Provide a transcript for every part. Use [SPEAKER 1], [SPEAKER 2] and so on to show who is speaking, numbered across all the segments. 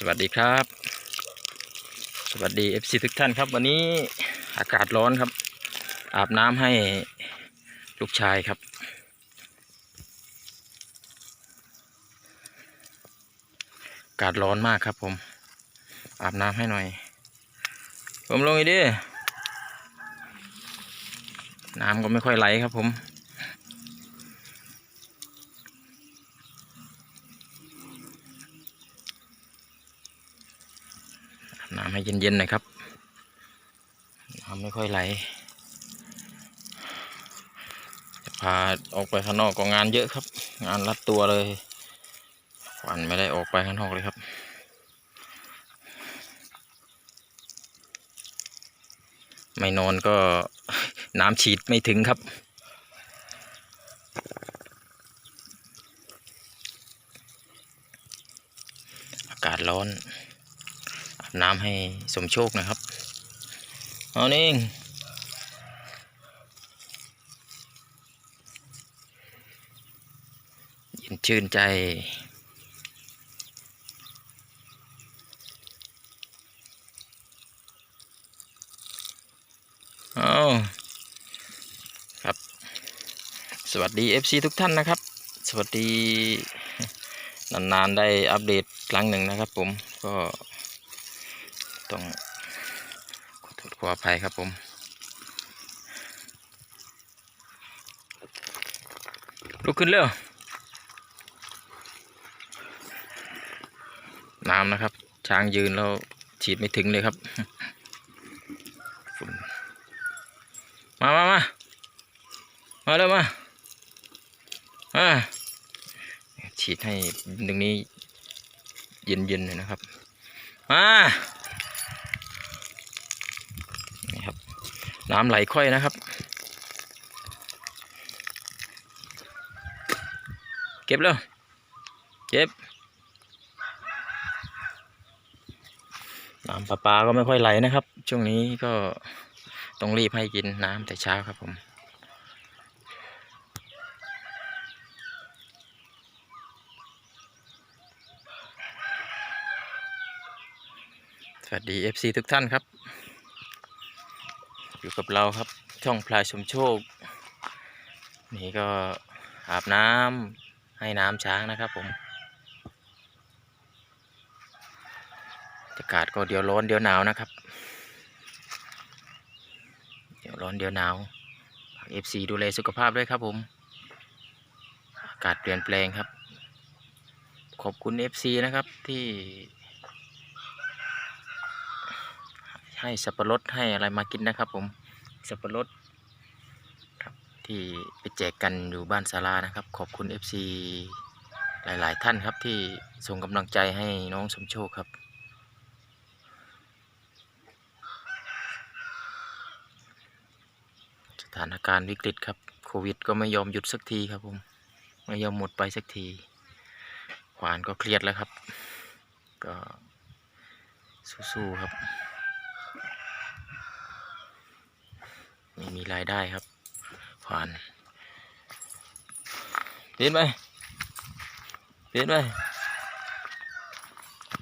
[SPEAKER 1] สวัสดีครับ สวัสดี FC ทุกท่านครับ วันนี้อากาศร้อนครับ อาบน้ำให้ลูกชายครับ อากาศร้อนมากครับผม อาบน้ำให้หน่อย ผมลงอีกดิน้ำก็ไม่ค่อยไหลครับผม อาบน้ำ ให้เย็นๆหน่อยครับน้ำไม่ค่อยไหลจะพาออกไปข้างนอกก็งานเยอะครับ งานรัดตัวเลยขวันไม่ได้ออกไปข้างนอกเลยครับ ไม่นอนก็น้ำฉีดไม่ถึงครับอากาศร้อน น้ำให้สมโชคนะครับ เอานี่เองเย็นชื่นใจเอาครับ สวัสดี FC ทุกท่านนะครับ สวัสดี นาน ๆ ได้อัปเดตครั้งหนึ่งนะครับผมก็ต้อง ขออภัยครับผมลุกขึ้นเร็วน้ำนะครับ ช้างยืนแล้วฉีดไม่ถึงเลยครับ มามามามาเร็วมาอ่าฉีดให้ตรงนี้เย็นๆเลยนะครับ มานี่ครับ น้ำไหลค่อยนะครับ เก็บแล้ว เก็บ น้ำประปาก็ไม่ค่อยไหลนะครับ ช่วงนี้ก็ต้องรีบให้กินน้ำแต่เช้าครับผมสวัสดี FC ทุกท่านครับ อยู่กับเราครับ ช่องพลายสมโชค นี่ก็อาบน้ำให้น้ำช้างนะครับผมอากาศก็เดี๋ยวร้อนเดี๋ยวหนาวนะครับ เดี๋ยวร้อนเดี๋ยวหนาวฝาก FC ดูแลสุขภาพด้วยครับผม อากาศเปลี่ยนแปลงครับ ขอบคุณ FC นะครับที่ ให้สับปะรดให้อะไรมากินนะครับ ผมสับปะรดครับที่ไปแจกกันอยู่บ้านศาลานะครับ ขอบคุณ FC หลาย ๆ ท่านครับที่ส่งกำลังใจให้น้องสมโชคครับสถานการณ์วิกฤตครับโควิด ก็ไม่ยอมหยุดสักทีครับผมไม่ยอมหมดไปสักทีขวานก็เครียดแล้วครับ ก็สู้ๆครับ ไม่มีรายได้ครับผ่านเปลี่ยนไปเปลี่ยนไป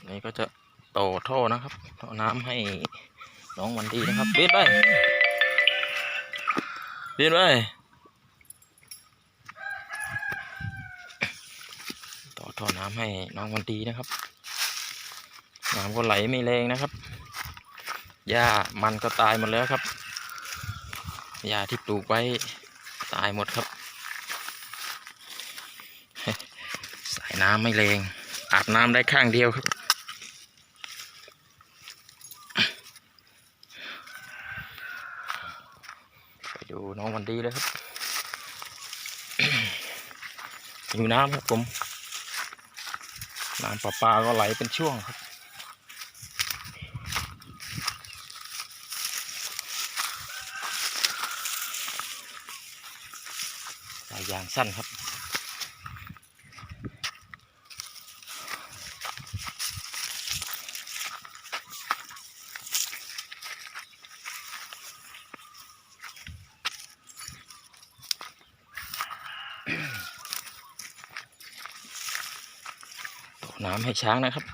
[SPEAKER 1] นี่ก็จะต่อท่อนะครับท่อน้ำให้น้องวันดีนะครับเปลี่ยนไปเปลี่ยนไปต่อท่อน้ำให้น้องวันดีนะครับน้ำก็ไหลไม่แรงนะครับหญ้ามันก็ตายหมดแล้วครับ หญ้าที่ปลูกไว้ตายหมดครับ สายน้ำไม่แรงอาบน้ำได้ข้างเดียวครับไปดูน้องวันดีเลยครับหิวน้ำครับผมน้ำประปาก็ไหลเป็นช่วงครับ ยางสั้นครับตกน้ำให้ช้างนะครับ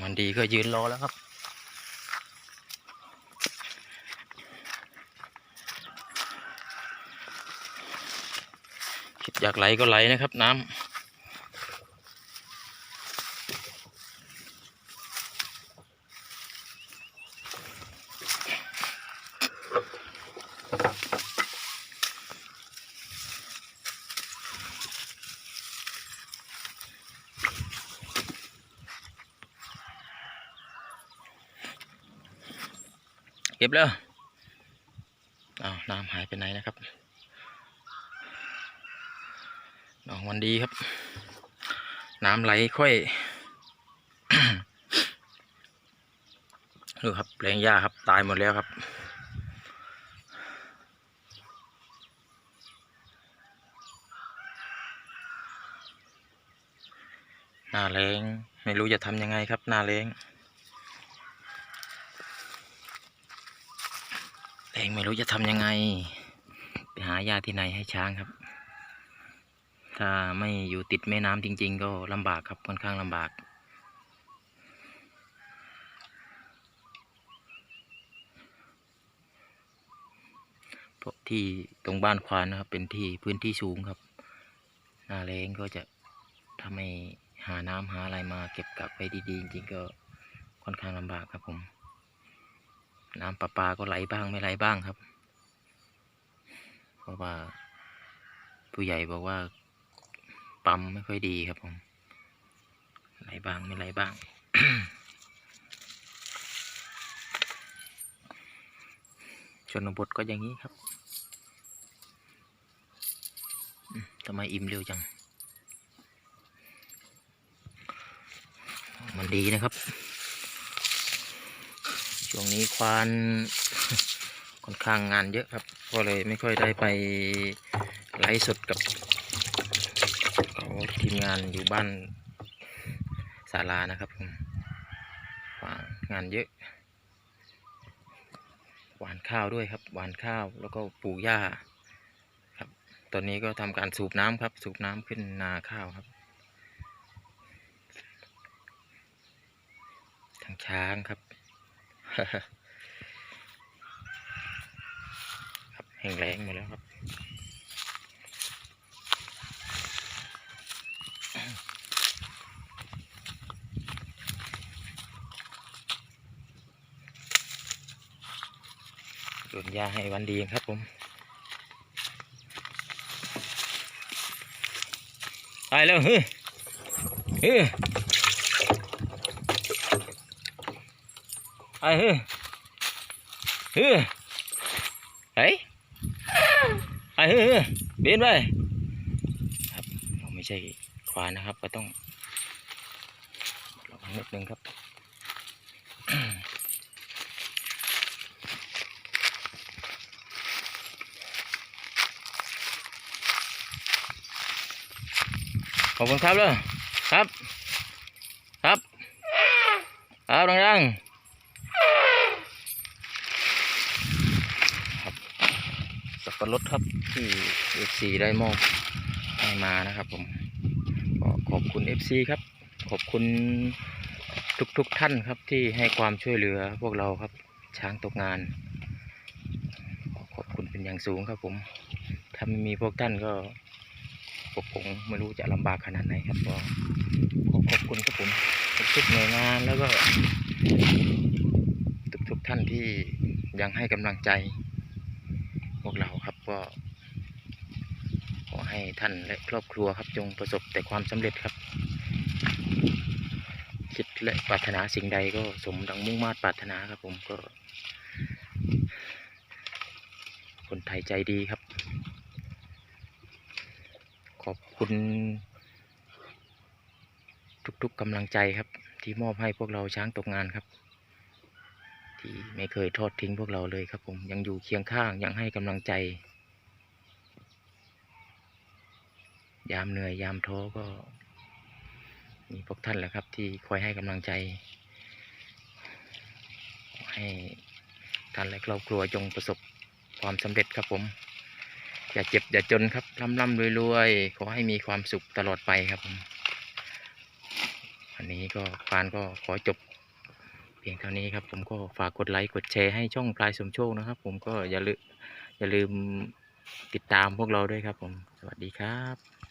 [SPEAKER 1] มันดีก็ยืนรอแล้วครับ อยากไหลก็ไหลนะครับน้ำเก็บแล้วอ้าวน้ำหายไปไหนนะครับ น้องวันดีครับ น้ำไหลค่อย ดูครับแปลงหญ้าครับ ตายหมดแล้วครับ หน้าแรงไม่รู้จะทำยังไงครับ หน้าแรงแรงไม่รู้จะทำยังไง ไปหาหญ้าที่ไหนให้ช้างครับ ถ้าไม่อยู่ติดแม่น้ำจริง ๆ ก็ลำบากครับค่อนข้างลำบาก เพราะที่ตรงบ้านควานนะครับ เป็นที่พื้นที่สูงครับหน้าแรงก็จะถ้าไม่หาน้ำหาอะไรมาเก็บกักไว้ดีๆจริงๆก็ค่อนข้างลำบากครับผม น้ำประปาก็ไหลบ้างไม่ไหลบ้างครับ เพราะว่าผู้ใหญ่บอกว่า ปั๊มไม่ค่อยดีครับผม ไหลบ้างไม่ไหลบ้าง ชนบทก็อย่างนี้ครับทำไมอิ่มเร็วจัง มันดีนะครับ ช่วงนี้ควานค่อนข้างงานเยอะครับ ก็เลยไม่ค่อยได้ไปไลฟ์สดกับ ทีมงานอยู่บ้านศาลานะครับผมงานเยอะหวานข้าวด้วยครับ หวานข้าวแล้วก็ปลูกหญ้าครับ ตอนนี้ก็ทำการสูบน้ำครับ สูบน้ำขึ้นนาข้าวครับทางช้างครับครับแห้งแล้งมดแล้วครับ ยาให้วันดีครับผมไปแล้วเฮ้ยเฮ้ยไปเฮ้ยเฮ้ยไปไปเฮ้ยเฮ้ยเบนไปครับเราไม่ใช่ควานนะครับ ก็ต้องระวังนิดนึงครับ ขอบคุณครับเลยครับ ครับ ครับดังๆครับสับปะรดครับที่เอฟซีได้มอบให้มานะครับผมก็ขอบคุณเอฟซีครับ ขอบคุณทุกๆทท่านครับที่ให้ความช่วยเหลือพวกเราครับ ช้างตกงานขอขอบคุณเป็นอย่างสูงครับผม ถ้าไม่มีพวกท่านก็ ผมคงไม่รู้จะลำบากขนาดไหนครับก็ขอขอบคุณครับผมทุกๆหน่วยงานแล้วก็ทุกๆท่านที่ยังให้กำลังใจ พวกเราครับก็ขอให้ท่านและครอบครัวครับจงประสบแต่ความสำเร็จครับ คิดและปรารถนาสิ่งใดก็สมดังมุ่งมา่ปรารถนาครับผมก็ คนไทยใจดีครับ ขอบคุณ ทุกๆกำลังใจครับ ที่มอบให้พวกเราช้างตกงานครับ ที่ไม่เคยทอดทิ้งพวกเราเลยครับ ผมยังอยู่เคียงข้างยังให้กำลังใจ ยามเหนื่อยยามท้อก็มีพวกท่านแหละครับ ที่คอยให้กำลังใจ ให้ท่านและครอบครัวจงประสบความสำเร็จครับผม อย่าเจ็บอย่าจนครับร่ำร่ำรวยรวยขอให้มีความสุขตลอดไปครับผมอันนี้ก็ฟานก็ขอจบ เพียงเท่านี้ครับ ผมก็ฝากกดไลค์กดแชร์ให้ช่องพลายสมโชคนะครับ ผมก็อย่าลืมอย่าลืมติดตามพวกเราด้วยครับผม สวัสดีครับ